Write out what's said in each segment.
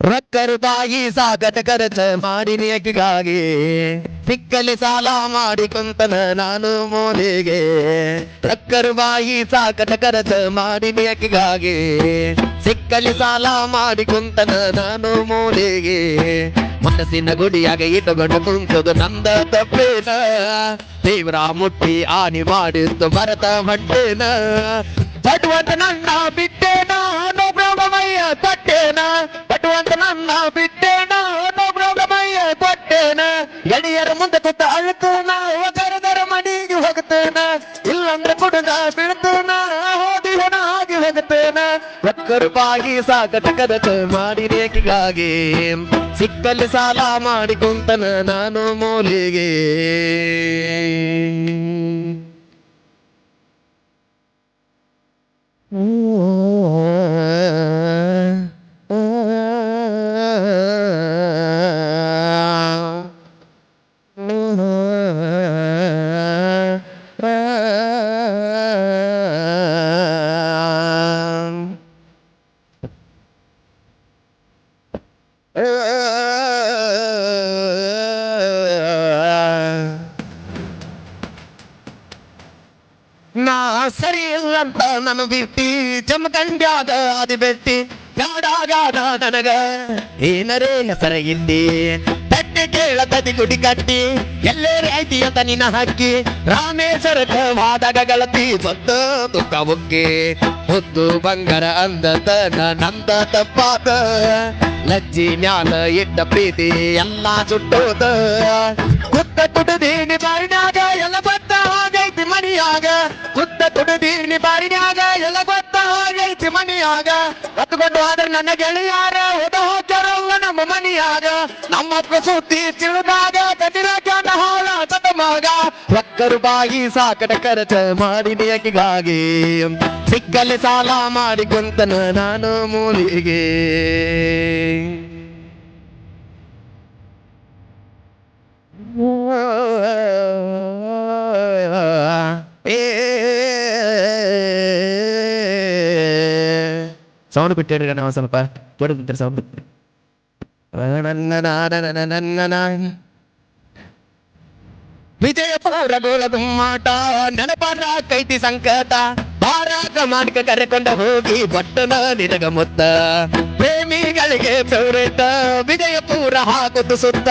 ರಕ್ಕರು ತಾಯಿ ಸಾಗಟ ಕರಚ ಮಾಡಿ ನೇಕಿಗಾಗಿ ಸಿಕ್ಕಲಿ ಸಾಲ ಮಾಡಿ ಕುಂತನ ನಾನು ಮೋದಿಗೆ ರಕ್ಕರು ಬಾಯಿ ಸಾಕಟ ಕರಚ ಮಾಡಿ ನೇಕಿಗಾಗಿ ಸಿಕ್ಕಲಿ ಸಾಲ ಮಾಡಿ ಕುಂತನ ನಾನು ಮೋದಿಗೆ ಮನಸ್ಸಿನ ಗುಡಿಯಾಗ ಇಟ್ಟುಕೊಂಡು ಕುಂತದು ನಂದ ತಪ್ಪೇನ. ತೀವ್ರ ಮುಟ್ಟಿ ಆನಿ ಮಾಡಿದ್ದು ಭರತ ಮಂಡೇನ ಪಟುವಂತ ನನ್ನ ಬಿಟ್ಟೇನ. ಬ್ರಹ್ಮಯ್ಯ ತೊಟ್ಟೇನ, ಪಟುವಂತ ನನ್ನ ಬಿಟ್ಟೇನ ಬ್ರಹ್ಮಯ್ಯ ತೊಟ್ಟೇನ ಗಡಿಯರ ಮುಂದೆ ಕೂತ ಅಳ್ತೇನ ಕರೆದರ ಮನೆಗೆ ಹೋಗ್ತೇನ, ಇಲ್ಲಂದ್ರೆ ಕುಡುಗ ಬೀಳ್ತೇನ ಹೋದಿಹನ ಆಗಿ ಹೋಗ್ತೇನ. ಒಕ್ಕರು ಪಾಗಿ ಸಾಕಟ ಕದಚ ಮಾಡಿ ರೇಖಿಗಾಗಿ, ಸಿಕ್ಕಲ್ಲಿ ಸಾಲ ಮಾಡಿ ಕುಂತನ ನಾನು ಮೂಲಿಗೆ ಸರಿ ಅಂತ ನನ್ನ ಬಿಟ್ಟಿ ಚಮಕಂಡ್ಯಾದ ಅದು ಬೆತ್ತಿ ಗಾಡಾಗಾದ ನನಗ? ಏನರೇ ಹೆಸರ ಇಲ್ಲಿ ತಟ್ಟೆ ಕೇಳತದಿ ಗುಡಿ ಕಟ್ಟಿ. ಎಲ್ಲೇ ಐತಿ ಅಂತ ನಿನ್ನ ಹಕ್ಕಿ. ರಾಮೇಶ್ವರ ವಾದಾಗ ಗಳತಿ ಸೊತ್ತು ತುಕ್ಕ ಬುಕ್ಕಿ ಹೊತ್ತು ಬಂಗಾರ ಅಂದತ ನಂದ ತಪ್ಪಾದ ಲಜ್ಜಿ ಮ್ಯಾಲ ಇಟ್ಟ ಪ್ರೀತಿ ಎಲ್ಲ ಸುಟ್ಟೋದ ಬಾರಿನಾಗ ಎಲ್ಲ ಗೊತ್ತ ಹೋಗೈತಿ ಮನಿಯಾಗ. ಕತ್ಕೊಂಡು ಆದ್ರೆ ನನ್ನ ಗೆಳೆಯಾರ ಹೋದ ಹೋಗ್ತಾರಲ್ಲ ನಮ್ಮ ಮನಿಯಾಗ. ನಮ್ಮ ಪ್ರಸೂತಿ ತಿಳಿದಾಗ ಕದಿರಾಗ ಹಾಳ ಮಗ. ಒಕ್ಕರು ಬಾಗಿ ಸಾಕಟ ಕರಚ ಮಾಡಿ ನೇಕಿಗಾಗಿ ಸಿಕ್ಕಲ್ಲಿ ಸಾಲ ಮಾಡಿ ಕುಂತನ ನಾನು ಮೂಲಿಗೆ. ಸೌಂಡ್ ಬಿಟ್ಟಿರಿ ನಾವು ಸ್ವಲ್ಪ ಕೊಡುತ್ತಿದ್ದಾರೆ ಸೌಂಡ್ ವಿಜಯಪುರ ಮಾಟ ನೆನಪಾರ ಕೈತಿ ಸಂಕಟ. ಬಾರಾಕ ಮಾರ್ಗ ಕರೆಕೊಂಡ ಹೋಗಿ ಬಟ್ಟನ ನಿನಗ ಮುತ್ತ. ಪ್ರೇಮಿಗಳಿಗೆ ಫೇವ್ರೇಟ್ ವಿಜಯಪುರ ಹಾಕುತ್ತು ಸುತ್ತ.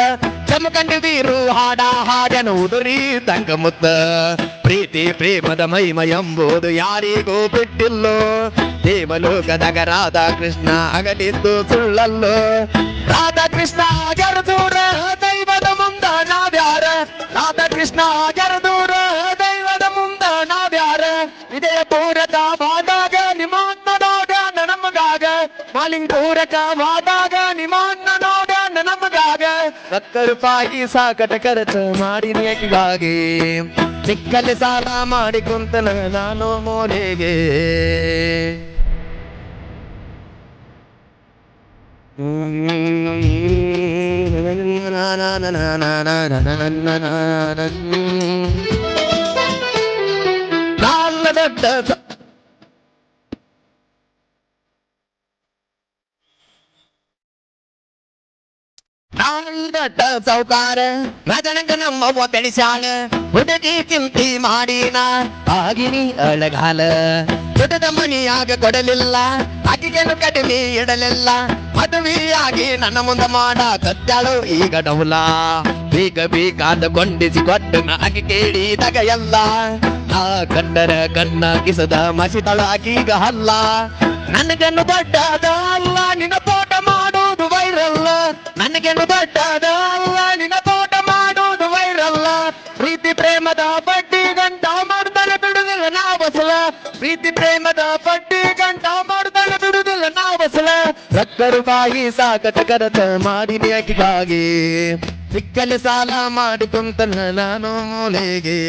ಚಮಕಂಡಿದೀರು ಹಾಡ ಹಾಡನು ಉದುರಿ ತಂಗ ಮುತ್ತ. ಪ್ರೀತಿ, ಪ್ರೇಮದ ಮಹಿಮ ಎಂಬುದು ಯಾರಿಗೂ ಬಿಟ್ಟಿಲ್ಲೋ. ದೇವಲೋಕದಾಗ ರಾಧಾ ಕೃಷ್ಣ ಅಗಲಿದ್ದು ಸುಳ್ಳಲ್ಲೋ. ರಾಧಾ ಕೃಷ್ಣ ಜರದೂರ ದೈವದ ಮುಂದ ನಾವ್ಯಾರ? ರಾಧಾ ಕೃಷ್ಣ ಜರದೂರ ದೈವದ ಮುಂದ ನಾವ್ಯಾರ? ಇದೇ ಪೂರಕ ವಾದಾಗ ನಿಮಾನ್ನ ನನಮಗಾಗ ನಮಗಾಗ ಮಾಲಿಂಗ್ ಪೂರಕ ವಾದಾಗ ನಿಮಾನ್ನ ನನಮಗಾಗ ನಮಗಾಗ ಸಕ್ಕರು ಪಾಯಿ ಸಾಕಟ ಕರಚ ಮಾಡಿ ನೇಕಿಗಾಗಿ. ಸಿಕ್ಕಲ್ಲಿ ಸಾಲ ಮಾಡಿ ಕುಂತನ ನಾನು ಮೋರೆಗೆ. ದೊಡ್ಡ ನಾಲ್ದೊಡ್ಡ ಸೌಕಾರ ಮದನಗ ನಮ್ಮ ಬೆಳೆಸಾಳ. ಹುಡುಗಿ ಚಿಂತಿ ಮಾಡಿನ ಆಗಿನಿ ಅಳಗಾಲ. ದೊಡ್ಡದ ಮನಿಯಾಗ ಕೊಡಲಿಲ್ಲ ಆಕೆಗೇನು ಕಡಿಮೆ ಇಡಲಿಲ್ಲ. ಮದುವೆಯಾಗಿ ನನ್ನ ಮುಂದೆ ಮಾಡ ಕತ್ತಾಳು ಈಗ ಡೌಲ. ಬೀಗ ಬೀಗಾದ ಕೊಂಡಿಸಿ ನಾಗಿ ಕೇಳೀ ಕೇಳಿದಾಗ ಎಲ್ಲ. ಆ ಕಂಡರ ಕಣ್ಣ ಕಿಸದ ಮಸಿತಳ ಆಕೀಗ ಹಲ್ಲ ನನಗನ್ನು ದೊಡ್ಡದ ಅಲ್ಲ ನಿನ್ನ ನನಗೇನು ದೊಡ್ಡದ ಅಲ್ಲ ನಿನ್ನ ತೋಟ ಮಾಡೋದು ವೈರಲ್ಲ. ಪ್ರೀತಿ ಪ್ರೇಮದ ಬಡ್ಡಿ ಗಂಟ ಮಾಡ್ತಾನೆ ಬಿಡುದಿಲ್ಲ ನಾ ಬಸಲ ಪ್ರೀತಿ ಪ್ರೇಮದ ಬಡ್ಡಿ ಗಂಟ ಮಾಡ್ತಾನೆ ಬಿಡುದಿಲ್ಲ ನಾ ಬಸಲ ರಕ್ಕರು ಬಾಯಿ ಸಾಕಟ ಕರತ ಮಾಡಿ ನೇಕಿಗಾಗಿ ಸಿಕ್ಕಲ್ಲಿ ಸಾಲ ಮಾಡಿ ಕುಂತನ ನಾನು ಮೂಲೆಗೆ.